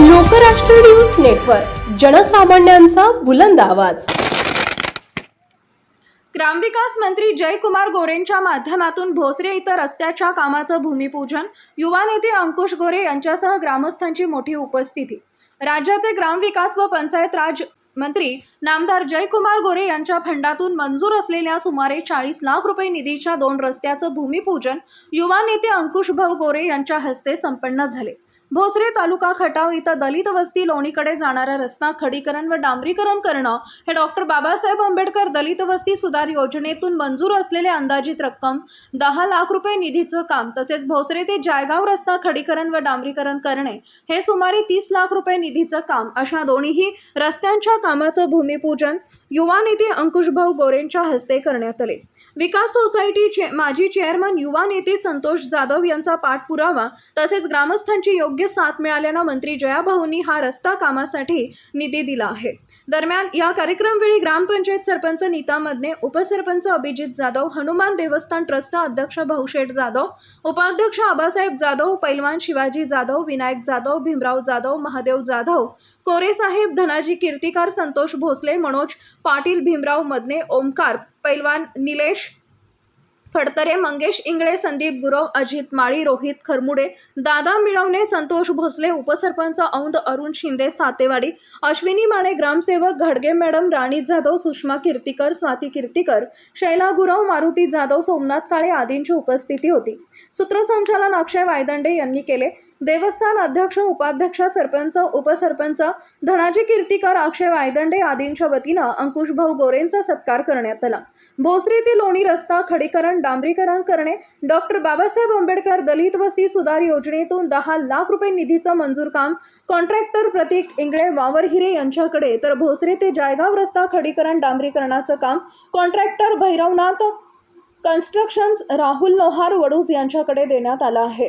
Lokrashtra news network जनसामान्यांचा बुलंद आवाज. ग्रामविकास मंत्री जयकुमार गोरेंच्या माध्यमातून भोसरे इथं रस्त्याच्या कामाचं भूमिपूजन युवा नेते अंकुश गोरे यांच्यासह ग्रामस्थांची मोठी उपस्थिती. राज्याचे ग्रामविकास व पंचायत राज मंत्री नामदार जयकुमार गोरे यांच्या फंडातून मंजूर असलेल्या सुमारे चाळीस लाख रुपये निधीच्या दोन रस्त्याचं भूमिपूजन युवा नेते अंकुशभाऊ गोरे यांच्या हस्ते संपन्न झाले. भोसरे तालुका खटाव इथं दलित वस्ती लोणीकडे जाणारा रस्ता खडीकरण व डांबरीकरण करणं हे डॉक्टर बाबासाहेब आंबेडकर दलित वस्ती सुधार योजनेतून मंजूर असलेले अंदाजित रक्कम दहा लाख रुपये निधीचं काम तसेच भोसरे ते जायगाव रस्ता खडीकरण व डांबरीकरण करणे हे सुमारे तीस लाख रुपये निधीचं काम अशा दोन्हीही रस्त्यांच्या कामाचं भूमिपूजन युवा नेते अंकुशभाऊ गोरेंच्या हस्ते करण्यात आले. विकास सोसायटीचे माजी चेअरमन युवा नेते संतोष जाधव यांचा पाठपुरावा तसेच ग्रामस्थांची योग्य साथ मिळाल्यानं मंत्री जयाभाऊंनी हा रस्ता कामासाठी निधी दिला आहे. दरम्यान या कार्यक्रमवेळी ग्रामपंचायत सरपंच नीता मदने उपसरपंच अभिजित जाधव हनुमान देवस्थान ट्रस्ट अध्यक्ष भाऊशेठ जाधव उपाध्यक्ष आबासाहेब जाधव पैलवान शिवाजी जाधव विनायक जाधव भीमराव जाधव महादेव जाधव कोरेसाहेब धनाजी कीर्तिकार संतोष भोसले मनोज पाटील भीमराव मदने ओमकार पैलवान निलेश फडतरे मंगेश इंगळे संदीप गुरव अजित माळी रोहित खरमुडे दादा मिळवणे संतोष भोसले उपसरपंच औंद अरुण शिंदे सातेवाडी अश्विनी माने ग्रामसेवक घडगे मॅडम राणी जाधव सुषमा कीर्तिकर स्वाती कीर्तिकर शैला गुरव मारुती जाधव सोमनाथ काळे आदींची उपस्थिती होती. सूत्रसंचालन अक्षय वायदंडे यांनी केले. देवस्थान अध्यक्ष उपाध्यक्ष सरपंच उपसरपंच धनाजी कीर्तिकर अक्षय वायदंडे आदींच्या वतीनं अंकुशभाऊ गोरेंचा सत्कार करण्यात आला. भोसरी ते लोणी रस्ता खडीकरण डांबरीकरण करणे डॉक्टर बाबासाहेब आंबेडकर दलित वस्ती सुधार योजनेतून दहा लाख रुपये निधीचं मंजूर काम कॉन्ट्रॅक्टर प्रतीक इंगळे वावरहिरे यांच्याकडे तर भोसरी ते जायगाव रस्ता खडीकरण डांबरीकरणाचं काम कॉन्ट्रॅक्टर भैरवनाथ कन्स्ट्रक्शन्स राहुल लोहार वडूज यांच्याकडे देण्यात आलं आहे.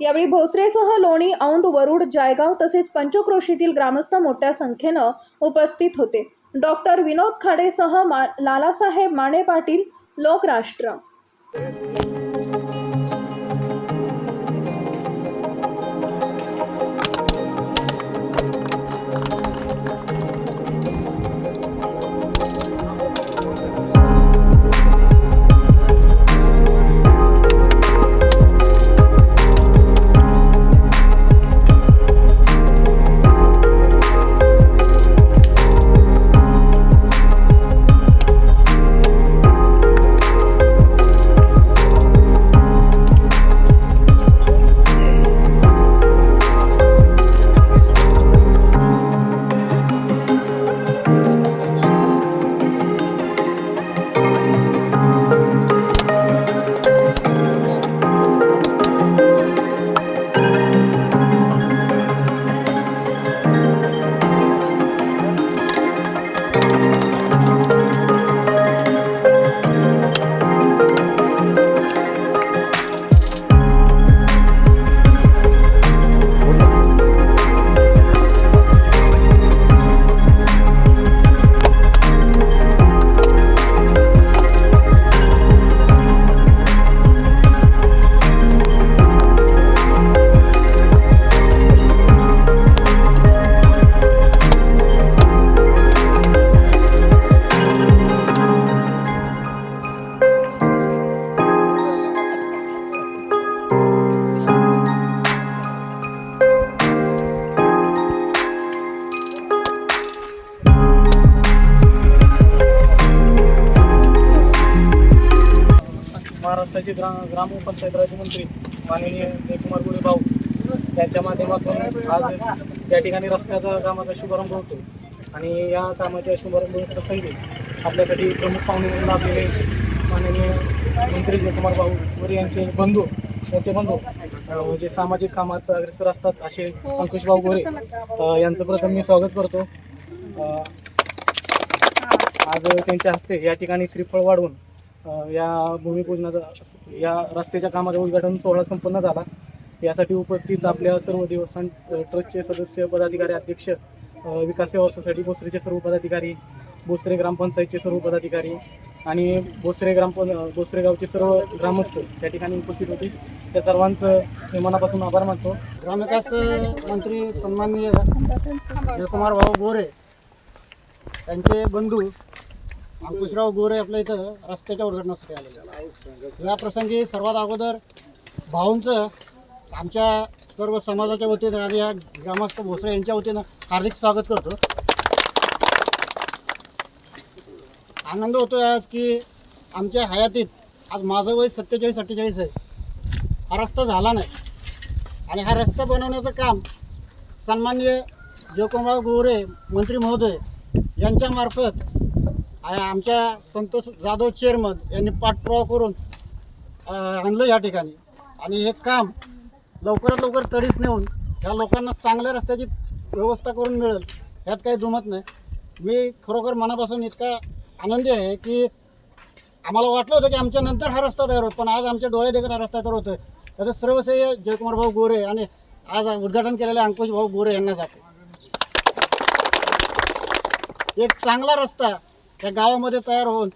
यावेळी भोसरेसह लोणी औंद वरुड जायगाव तसेच पंचक्रोशीतील ग्रामस्थ मोठ्या संख्येनं उपस्थित होते. डॉक्टर विनोद खाडेसह मा लालासाहेब माने पाटील लोकराष्ट्र. महाराष्ट्राचे ग्रा ग्रामपंचायत राज्यमंत्री माननीय जयकुमार गुरे भाऊ यांच्या माध्यमातून आज या ठिकाणी रस्त्याचा कामाचा शुभारंभ होतो. आणि या कामाच्या शुभारंभ प्रसंगी आपल्यासाठी प्रमुख पाहुणे म्हणून लाभलेले माननीय मंत्री जयकुमार भाऊ गोरे यांचे बंधू मोठे बंधू जे सामाजिक कामात अग्रेसर असतात असे अंकुश भाऊ गोरे यांचं प्रथम मी स्वागत करतो. आज त्यांच्या हस्ते या ठिकाणी श्रीफळ वाढवून या भूमिपूजनाचा या रस्त्याच्या कामाचा उद्घाटन सोहळा संपन्न झाला. यासाठी उपस्थित आपल्या सर्व देवस्थान ट्रस्टचे सदस्य पदाधिकारी अध्यक्ष विकास सेवा सोसायटी भोसरेचे सर्व पदाधिकारी बोसरे ग्रामपंचायतचे सर्व पदाधिकारी आणि बोसरे ग्रामपं बोसरे गावचे सर्व ग्रामस्थ त्या ठिकाणी उपस्थित होते. त्या सर्वांचं मनापासून आभार मानतो. ग्रामविकास मंत्री सन्माननीय जयकुमार भाऊ बोरे त्यांचे बंधू अंकुशराव गोरे आपल्या इथं रस्त्याच्या उद्घाटनासाठी आलेले या प्रसंगी सर्वात अगोदर भाऊंचं आमच्या सर्व समाजाच्या वतीनं आणि या ग्रामस्थ भोसरे यांच्या वतीनं हार्दिक स्वागत करतो. आनंद होतो आज की आमच्या हयातीत आज माझं वय सत्तेचाळीस अठ्ठेचाळीस आहे. हा रस्ता झाला नाही. आणि हा रस्ता बनवण्याचं काम सन्माननीय जयकुमार गोरे मंत्री महोदय यांच्यामार्फत आमच्या संतोष जाधव चेअरमन यांनी पाठपुरावा करून आणलं या ठिकाणी. आणि हे काम लवकरात लवकर तडीच नेऊन ह्या लोकांना चांगल्या रस्त्याची व्यवस्था करून मिळेल ह्यात काही दुमत नाही. मी खरोखर मनापासून इतका आनंदी आहे की आम्हाला वाटलं होतं की आमच्या नंतर हा रस्ता तयार होतो पण आज आमच्या डोळे देखत हा रस्ता तयार होतोय. त्याचं सर्वश्रेय जयकुमार भाऊ गोरे आणि आज उद्घाटन केलेल्या अंकुश भाऊ गोरे यांना जाते. एक चांगला रस्ता या गावामध्ये तयार होऊन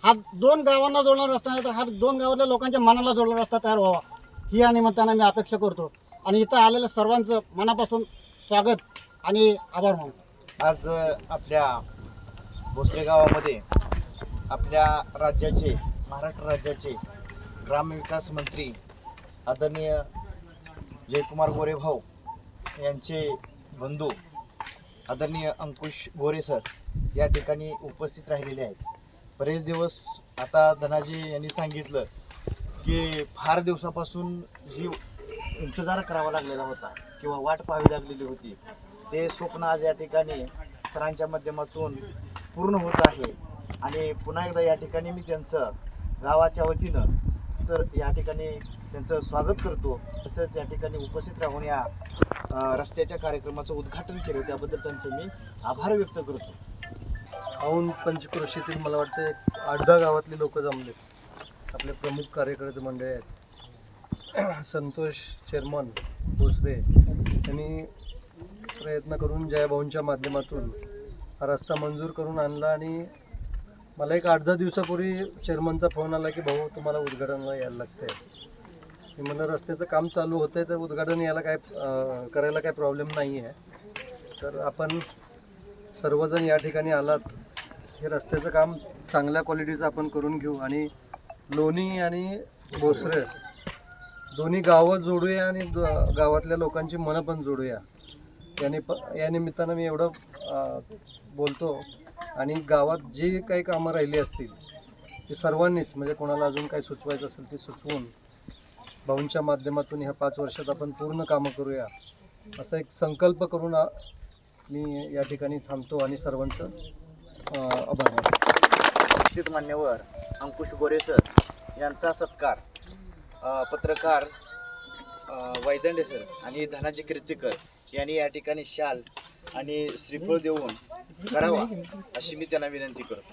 हा दोन गावांना जोडणारा रस्ता नाही तर हा दोन गावातल्या लोकांच्या मनाला जोडणारा रस्ता तयार व्हावा. ही या निमित्तानं मी अपेक्षा करतो. आणि इथं आलेल्या सर्वांचं मनापासून स्वागत आणि आभार मानतो. आज आपल्या भोसले गावामध्ये आपल्या राज्याचे महाराष्ट्र राज्याचे ग्रामविकास मंत्री आदरणीय जयकुमार गोरे भाऊ यांचे बंधू आदरणीय अंकुश गोरे सर या ठिकाणी उपस्थित राहिलेले आहेत. बरेच दिवस आता धनाजी यांनी सांगितलं की फार दिवसापासून जी इंतजार करावा लागलेला होता किंवा वाट पाहावी लागलेली होती ते स्वप्न आज या ठिकाणी सरांच्या माध्यमातून पूर्ण होत आहे. आणि पुन्हा एकदा या ठिकाणी मी त्यांचं गावाच्या वतीनं सर या ठिकाणी त्यांचं स्वागत करतो. तसंच या ठिकाणी उपस्थित राहून या रस्त्याच्या कार्यक्रमाचं उद्घाटन केलं त्याबद्दल त्यांचं मी आभार व्यक्त करतो. औंध पंचक्रोशीतील मला वाटतं एक आठ दहा गावातली लोक जमले. आपले प्रमुख कार्यकर्ते मंडळी आहेत. संतोष चेअरमन भोसले यांनी प्रयत्न करून जयभाऊंच्या माध्यमातून हा रस्ता मंजूर करून आणला आणि मला एक आठ दहा दिवसापूर्वी चेअरमनचा फोन आला की भाऊ तुम्हाला उद्घाटनाला यायला लागतंय. मी म्हणलं रस्त्याचं काम चालू होतं आहे तर उद्घाटन यायला काय करायला काय प्रॉब्लेम नाही आहे तर आपण सर्वजण या ठिकाणी आलात. हे रस्त्याचं काम चांगल्या क्वालिटीचं आपण करून घेऊ आणि लोणी आणि भोसरे दोन्ही गावं जोडूया आणि गावातल्या लोकांची मनं पण जोडूया. याने प या निमित्तानं मी एवढं बोलतो. आणि गावात जी काही कामं राहिली असतील ती सर्वांनीच म्हणजे कोणाला अजून काही सुचवायचं असेल ते सुचवून भाऊंच्या माध्यमातून ह्या पाच वर्षात आपण पूर्ण कामं करूया असा एक संकल्प करून मी या ठिकाणी थांबतो आणि सर्वांचं आभार उपस्थित मान्यवर अंकुश गोरे सर यांचा सत्कार. पत्रकार वैदंडे सर आणि धनाजी कीर्तीकर यांनी या ठिकाणी शाल आणि श्रीफळ देऊन करावा अशी मी त्यांना विनंती करतो.